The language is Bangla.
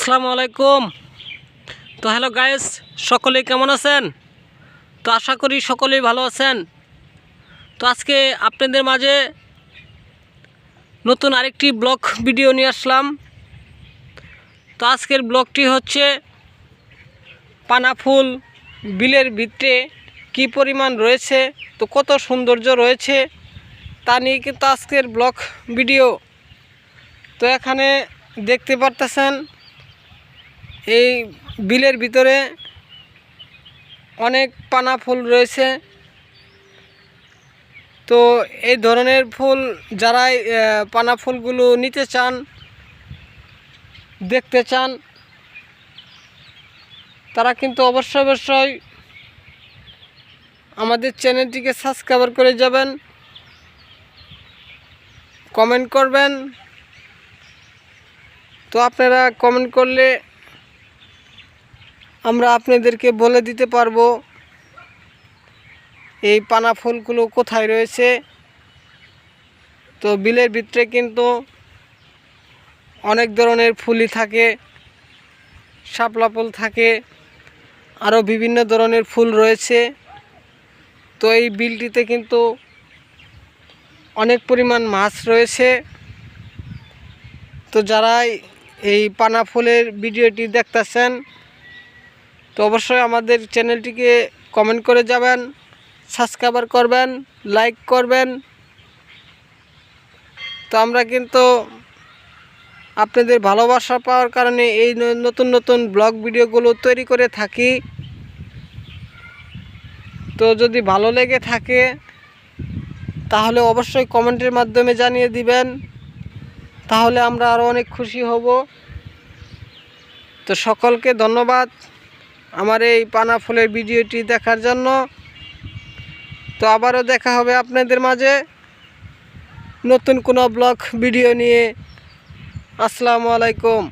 আসসালামু আলাইকুম। তো হ্যালো গাইস, সকলেই কেমন আছেন? তো আশা করি সকলেই ভালো আছেন। তো আজকে আপনাদের মাঝে নতুন আরেকটি ব্লগ ভিডিও নিয়ে আসলাম। তো আজকের ব্লগটি হচ্ছে পানা ফুল বিলের ভিতরে কি পরিমাণ রয়েছে, তো কত সৌন্দর্য রয়েছে, তা নিয়ে কিন্তু আজকের ব্লগ ভিডিও। তো এখানে দেখতে পারতেছেন এই বিলের ভিতরে অনেক পানা ফুল রয়েছে। তো এই ধরনের ফুল যারাই পানা ফুলগুলো নিতে চান, দেখতে চান, তারা কিন্তু অবশ্যই অবশ্যই আমাদের চ্যানেলটিকে সাবস্ক্রাইব করে যাবেন, কমেন্ট করবেন। তো আপনারা কমেন্ট করলে আমরা আপনাদেরকে বলে দিতে পারব, এই পানা ফুলগুলো কোথায় রয়েছে। তো বিলের ভিতরে কিন্তু অনেক ধরনের ফুলই থাকে, শাপলা ফুল থাকে আরও বিভিন্ন ধরনের ফুল রয়েছে। তো এই বিলটিতে কিন্তু অনেক পরিমাণ মাছ রয়েছে। তো যারাই এই পানা ফুলের ভিডিওটি দেখতেছেন তো অবশ্যই আমাদের চ্যানেলটিকে কমেন্ট করে যাবেন সাবস্ক্রাইবার করবেন লাইক করবেন। তো আমরা কিন্তু আপনাদের ভালোবাসা পাওয়ার কারণে এই নতুন নতুন ব্লগ ভিডিওগুলো তৈরি করে থাকি। তো যদি ভালো লেগে থাকে, তাহলে অবশ্যই কমেন্টের মাধ্যমে জানিয়ে দিবেন। তাহলে আমরা আরও অনেক খুশি হব। তো সকলকে ধন্যবাদ। আমার এই পানা ফুলের ভিডিওটি দেখার জন্য। তো আবারও দেখা হবে আপনাদের মাঝে। নতুন কোনো ব্লগ, ভিডিও নিয়ে। আসসালামু আলাইকুম।